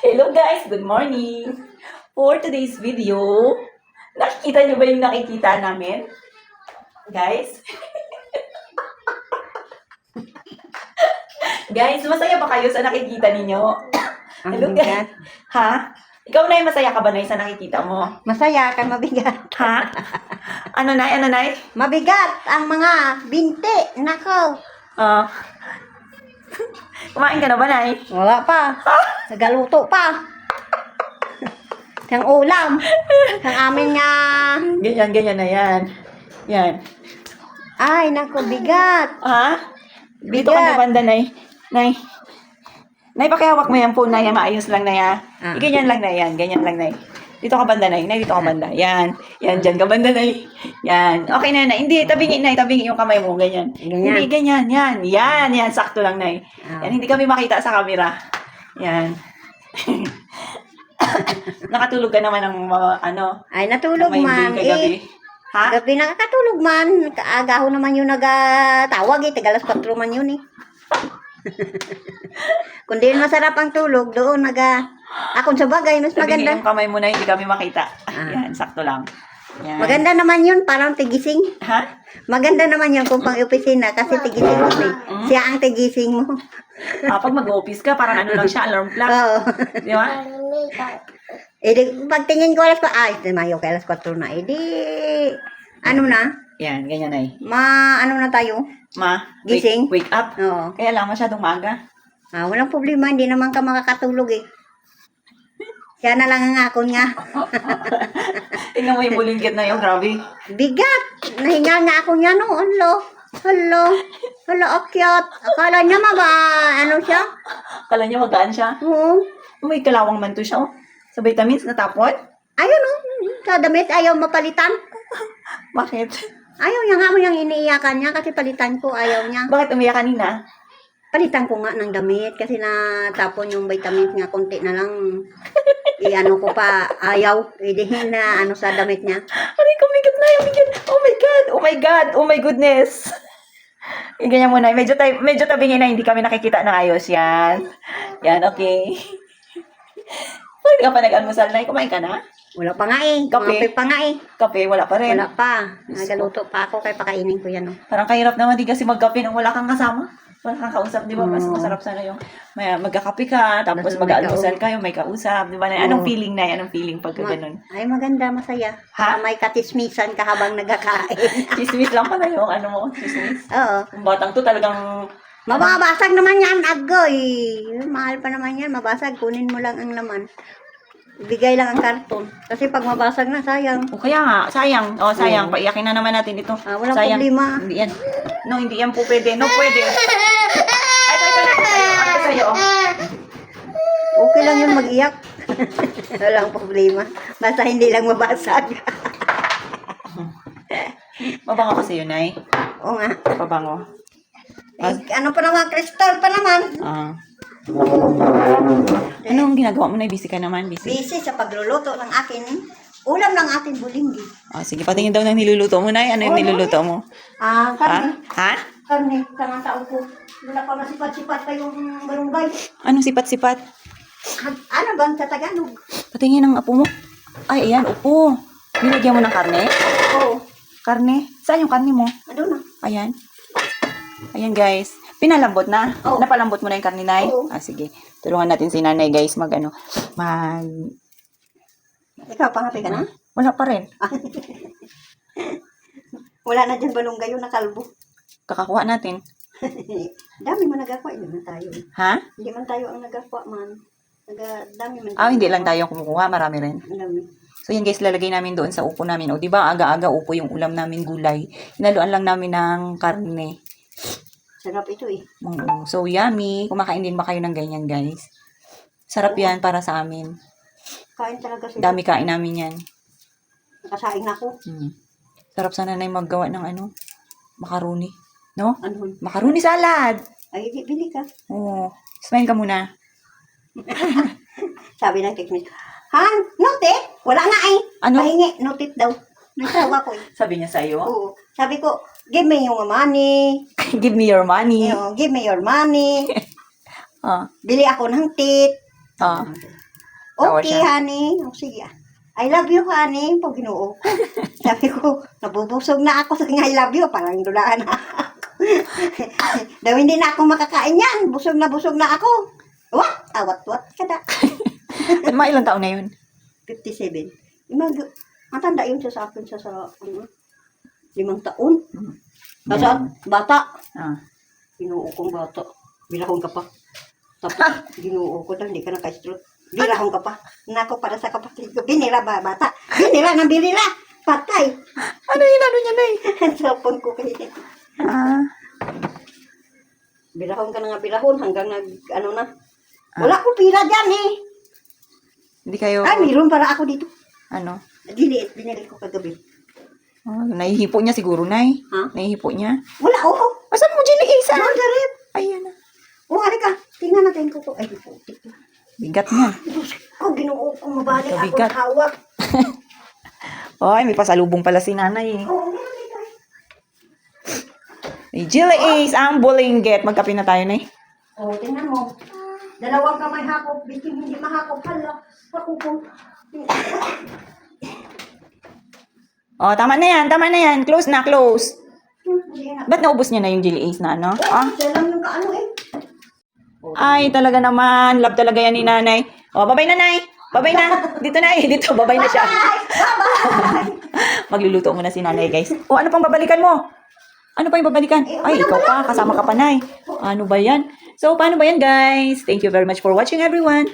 Hello guys, good morning. For today's video, nakikita niyo ba yung nakikita namin? Guys? guys, masaya ba kayo sa nakikita ninyo? Hello guys. Ha? Ikaw na masaya ka ba na sa nakikita mo? Masaya ka, mabigat. Ha? Ano na? Ano na? Mabigat ang mga binti. Nako. Ah. kumain ka na ba, Nay? Wala pa. Nagaluto pa. Ang ulam. Ang amin nga. Ganyan, ganyan na yan. Yan. Ay, nako, bigat. Ha? Dito ka Bigat. na banda, Nay. Nay. Nay, pakihawak mo yung phone na yan. Maayos lang na yan. Ah. Ganyan lang na yan. Ganyan lang, Nay. Dito ka banda, Nay. Nay, dito ka banda. Yan. Yan, dyan ka banda, Nay. Yan. Okay na, Nay. Hindi, tabingin, Nay. Tabingin yung kamay mo. Ganyan. Ganyan. Hindi, ganyan. Yan. Yan. Yan. Sakto lang, Nay. Ah. Yan. Hindi kami makita sa camera. Yan. Nakatulog ka naman ng mga, ano, Ay, natulog kagabi. Eh, Ha? gabi nakakatulog man. Kaagaho naman yung nagatawag eh. Tagalas 4 man yun eh. Kung di masarap ang tulog, doon naga... Akong sa bagay, mas Tabingin maganda. yung kamay mo na hindi kami makita. Ah. Yan. Sakto lang. Yan. Maganda naman yun, parang tigising. Ha? Maganda naman yun kung pang opisina kasi tigising mo eh. Mm. Siya ang tigising mo. Ah, pag mag-office ka, parang ano lang siya, alarm clock. Oo. Di ba? eh, di, pagtingin ko alas 4, ay, tumayo kay alas 4 na. Eh, di, ano na, Yan, ganyan ay. ma, ano na tayo? Ma, wake, Gising? wake up. Oo. Kaya lang masyadong maga. Ah, walang problema, hindi naman ka makakatulog eh. Kaya na lang ang akon nga. Tingnan mo yung bulinggit na yung grabe. Bigat! Nahinga nga ako niya no. Hello. Hello. Hello, akyat. Akala niya maba, ano siya? Kala niya magaan siya. Oo. May kalawang man to siya, oh. Sa vitamins, natapon. Ayun oh. Sa damit, ayaw mapalitan. Bakit? Ayaw niya nga mo yung iniiyakan niya kasi palitan ko, ayaw niya. Bakit umiyak kanina? Palitan ko nga ng damit kasi natapon yung vitamins nga, konti na lang. I-ano ko pa, ayaw. Idihin na ano sa damit niya. Aray God na yung bigyan. Oh my God! Oh my God! Oh my goodness! Ganyan muna. Medyo, tay- medyo tabingin na hindi kami nakikita ng ayos. Yan. Yan, okay. Bakit ka pa nag-almusal na? Kumain ka na? Wala pa nga eh. Kape? Kape pa nga eh. Kape, wala pa rin. Wala pa. Nagaluto pa ako kaya pakainin ko yan. Oh. Parang kahirap naman di kasi magkape nung wala kang kasama. Wala kang kausap, di ba? Mas Oo. masarap sana yung may, magkakape ka, tapos may mag-almusal kayo, may kausap, di ba? Anong Oo. feeling na? Anong feeling pagka Ma- ganun? Ay, maganda, masaya. Ha? Ha? May katismisan ka habang nagkakain. Chismis lang pala yung ano mo, chismis. Oo. Yung batang to talagang Mababasag naman yan, agoy. Mahal pa naman yan, mabasag. Kunin mo lang ang laman. Bigay lang ang karton. Kasi pag mabasag na, sayang. O kaya nga, sayang. O, sayang. Oo. Paiyakin na naman natin ito. Ah, walang sayang. problema. Hindi yan. No, hindi yan po pwede. No, pwede. Ay, ito, ito. Ito, sa'yo. Okay lang yun mag-iyak. Walang problema. Basta hindi lang mabasag. Mabango kasi yun, ay. Oo nga. Pabango. Eh, ano pa naman, kristal pa naman. Ah. Anong ginagawa mo na? Busy ka naman? Busy? Busy sa pagluluto ng akin. Ulam ng ating bulinggi. Ah, sige, patingin daw ng niluluto mo, Nay. Ano yung Oo, niluluto mo? Ah, Ha? karne. Ha? Karne, karang tao ko. Wala pa masipat-sipat pa yung barunggay. Anong sipat-sipat? Ano bang sa Tagalog? Patingin ng apo mo. Ay, ayan, upo. Nilagyan mo ng karne? Oo. Karne? Saan yung karne mo? Ano na? Ayan. Ayan, guys. Pinalambot na? Oo. Napalambot mo na yung karne, Nay? Oo. Ah, sige. Tulungan natin si nanay, guys, mag, ano, mag... Ikaw, pangapi ka na? Wala pa rin. Wala na dyan balunggay yung nakalbo. Kakakuha natin. Dami mo nagakwa, hindi man tayo. Ha? Hindi man tayo ang nagakwa man. Naga, dami man Ah, hindi lang tayo kumukuha. Marami rin. Dami. So yan guys, lalagay namin doon sa upo namin. O di ba aga-aga upo yung ulam namin gulay. Hinaluan lang namin ng karne. Sarap ito eh. Mm, So yummy. Kumakain din ba kayo ng ganyan guys? Sarap yan para sa amin. Kain talaga sila. Dami kain namin yan. Nakasaing na ako. Mm. Sarap sana na maggawa ng ano, macaroni. No? Ano? Macaroni salad. Ay, di- bili ka. Oo. Smile ka muna. Sabi ng technique. Han, notit? Wala nga eh. Ano? Pahingi, notit daw. Nagtawa ko eh. Sabi niya sa'yo, Oo. Sabi ko, give me yung money. give me your money. Yung, give me your money. Ah, Bili ako ng tit. ah. Tawa Okay, siya. honey. O, sige. ah. I love you, honey. Pag ginoo ko. Sabi ko, nabubusog na ako sa I love you. Parang dulaan na ako. Daw hindi na ako makakain yan. Busog na busog na ako. What? Awat-wat ka na. At mga ilang taon na yun? 57. Mag, matanda yun siya sa akin siya sa, ano, limang taon. Kasi bata, Ah. Ginoo kong bata. Bilahon ka pa. Tapos, ginoo ko daw, hindi ka naka-stroke. Bilahon ka pa. Nako para sa kapatid ko. Binila ba, bata? Binila ng. Patay. Ano yun? Ano niya na eh? Cellphone ko kayo. Ah. Bilahon ka na nga bilahon hanggang nag, ano na. Wala akong pila dyan eh. Hindi kayo, Ay, mayroon para ako dito. ano? Diliit, binili ko kagabi. Oh, naihipo niya siguro, Nay. Ha? Naihipo niya. Wala, oo. Asan mo, Jelly Ace? Ano ah? sa rep? Ayan na. Oo, halika. Tingnan natin ko ko. Ay, putik na. Bigat niya. Diyos ko, ginoo ko mabalik ako Kabigat. ng hawak. Ay, may pasalubong pala si nanay eh. Eh. May Jelly Ace, ang bulinggit. Magkape na tayo, Nay. Oh, tingnan mo. Dalawang kamay hakop, biting hindi mahakop. Hala, ako po. Oh, tama na yan, tama na yan. Close na, close. Ba't naubos niya na yung Jelly Ace na, ano? Ah, yung kaano eh. ay, talaga naman. Love talaga yan ni nanay. Oh, babay na, Nay. Babay na. Dito na eh. Dito, babay na siya. Magluluto muna si nanay, guys. Oh, ano pang babalikan mo? Ano pa yung babalikan? Ay, ikaw pa. Kasama ka pa, Nay. Ano ba yan? So, paano ba yan, guys? Thank you very much for watching, everyone.